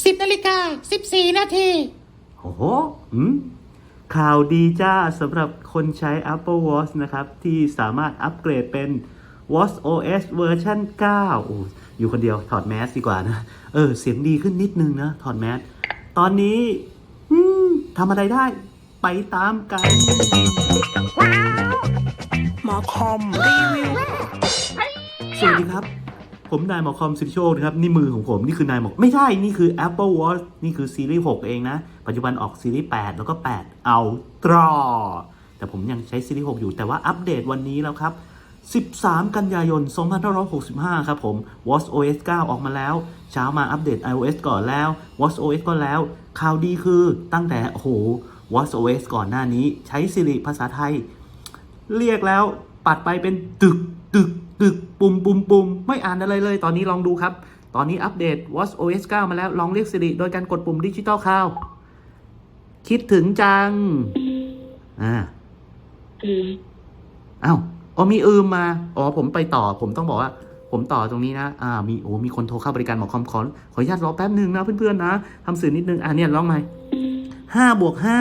10นาฬิกา14นาทีโอ้โหอืมข่าวดีจ้าสำหรับคนใช้ Apple Watch นะครับ ที่สามารถอัปเกรดเป็น Watch OS เวอร์ชัน9โอ้อยู่คนเดียวถอดแมสดีกว่านะ เออ เสียงดีขึ้นนิดนึงนะ ถอดแมส ตอนนี้อืมทำอะไรได้ ไปตามกันหมอคอมรีวิวสวัสดีครับ ผมนายหมอคอมสิทธิโชคนะครับนี่มือของผมนี่คือนายหมอไม่ใช่นี่คือ Apple Watch นี่คือซีรีส์6 เองนะ ปัจจุบันออกซีรีส์8 แล้วก็8 Ultra แต่ผมยังใช้ซีรีส์6 อยู่แต่ว่าอัปเดตวันนี้แล้วครับ 13 กันยายน 2565 ครับผม Watch OS 9 ออกมาแล้ว เช้ามาอัปเดต iOS ก่อนแล้ว Watch OS ก็แล้ว ข่าวดีคือตั้งแต่โอ้โห Watch OS ก่อนหน้านี้ใช้ Siri ภาษาไทย เรียกแล้วปัดไปเป็นตึกตึกตึก ปุ่มปุ่มปุ่มไม่อ่านอะไรเลย ตอนนี้ลองดูครับ ตอนนี้อัปเดต Watch OS 9 มาแล้ว ลองเรียก Siri โดยการกดปุ่มดิจิตอลคาวคิดถึงจัง อ่าอืมเอ้าอ๋อมีอืมมา อ๋อ ผมไปต่อ ผมต้องบอกว่า ผมต่อตรงนี้นะ อ่า มี โอ้ มีคนโทรเข้าบริการหมอคอมขอ ขออนุญาตรอแป๊บหนึ่งนะเพื่อนๆนะทำสื่อนิดนึง อ่าเนี่ยลองไหมห้าบวกห้า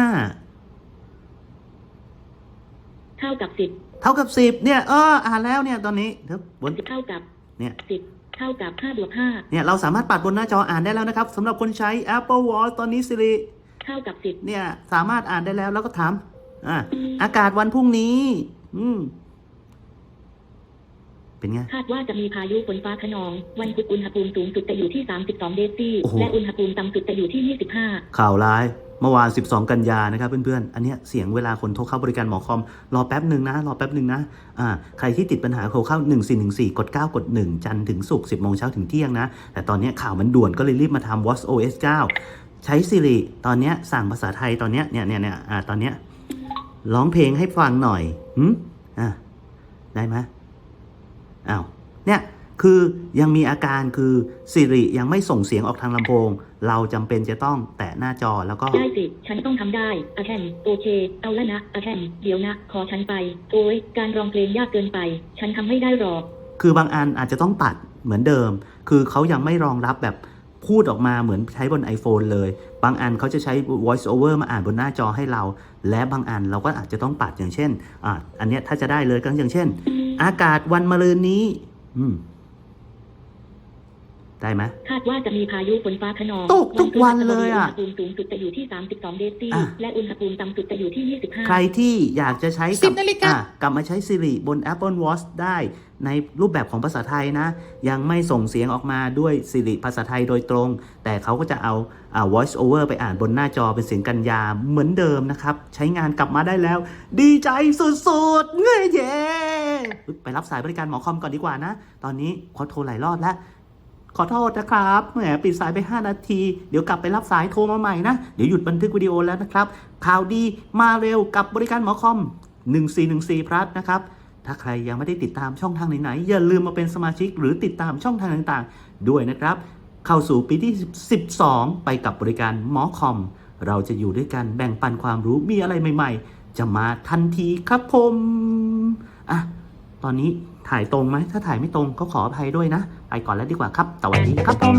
เท่ากับสิบ เท่ากับสิบเนี่ยเอออ่านแล้วเนี่ยตอนนี้เดี๋ยวบนสิบเท่ากับเนี่ยสิบเท่ากับห้าบวกห้าเนี่ยเราสามารถปัดบนหน้าจออ่านได้แล้วนะครับสำหรับคนใช้ Apple Watch ตอนนี้ Siri เท่ากับสิบเนี่ยสามารถอ่านได้แล้วแล้วก็ถามอ่าอากาศวันพรุ่งนี้ อืมเป็นไงคาดว่าจะมีพายุฝนฟ้าขนอง วันพุธอุณหภูมิสูงสุดจะอยู่ที่สามสิบสองเดซี่โอ้โหและอุณหภูมิต่ำสุดจะอยู่ที่ยี่สิบห้าข่าวร้าย เมื่อวาน 12 กันยานะครับเพื่อนๆ อันเนี้ยเสียงเวลาคนโทรเข้าบริการหมอคอม รอแป๊บหนึ่งนะ รอแป๊บหนึ่งนะ อ่า ใครที่ติดปัญหาโทรเข้า 1414 กด 9 กด 1 จันทร์ถึงศุกร์10 โมงเช้าถึงเที่ยงนะ แต่ตอนนี้ข่าวมันด่วนก็เลยรีบมาทำ Watch OS 9 ใช้ Siri ตอนนี้สั่งภาษาไทยตอนนี้เนี่ยเนี่ยเนี่ยอ่า ตอนนี้ร้องเพลงให้ฟังหน่อยหืมอ่าได้ไหมอ้าว เนี่ย คือยังมีอาการคือ Siri ยังไม่ส่งเสียงออกทางลำโพง เราจำเป็นจะต้องแตะหน้าจอแล้วก็ ได้สิ ฉันต้องทำได้อะแคมโอเค เอาละนะอะแคมเดี๋ยวนะ ขอฉันไป โอ้ยการร้องเพลงยากเกินไป ฉันทำไม่ได้หรอก คือบางอันอาจจะต้องตัดเหมือนเดิม คือเขายังไม่รองรับแบบพูดออกมาเหมือนใช้บน iPhone เลย บางอันเขาจะใช้ voice over มาอ่านบนหน้าจอให้เรา และบางอันเราก็อาจจะต้องปัดอย่างเช่นอ่าอันเนี้ยถ้าจะได้เลยก็อย่างเช่น อากาศวันมะรืนนี้ อืม ได้ไหมคาดว่าจะมีพายุฝนฟ้าขนองตกทุกวันเลยอะอุณหภูมิสูงสุดจะอยู่ที่สามสิบสองเดซี่อะและอุณหภูมิต่ำสุดจะอยู่ที่ยี่สิบห้าใครที่อยากจะใช้สิบนาฬิกาอะกลับมาใช้ Siri บน Apple Watch ได้ในรูปแบบของภาษาไทยนะ ยังไม่ส่งเสียงออกมาด้วย Siri ภาษาไทยโดยตรง แต่เขาก็จะเอาอ่า voice over ไปอ่านบนหน้าจอเป็นเสียงกัญญาเหมือนเดิมนะครับ ใช้งานกลับมาได้แล้ว ดีใจสุดๆเง้ยเย้ไปรับสายบริการหมอคอมก่อนดีกว่านะ ตอนนี้ขอโทรหลายรอบแล้ว ขอโทษนะครับ แหมปิดสายไป 5 นาที เดี๋ยวกลับไปรับสายโทรมาใหม่นะ เดี๋ยวหยุดบันทึกวิดีโอแล้วนะครับ ข่าวดีมาเร็วกับบริการหมอคอม 1414 พลัสนะครับ ถ้าใครยังไม่ได้ติดตามช่องทางไหนๆ อย่าลืมมาเป็นสมาชิกหรือติดตามช่องทางต่างๆ ด้วยนะครับ เข้าสู่ปีที่ 12 ไปกับบริการหมอคอม เราจะอยู่ด้วยกันแบ่งปันความรู้มีอะไรใหม่ ๆ จะมาทันทีครับผมอะ ตอนนี้ถ่ายตรงไหม ถ้าถ่ายไม่ตรงก็ขออภัยด้วยนะ ไปก่อนแล้วดีกว่าครับสวัสดีครับผม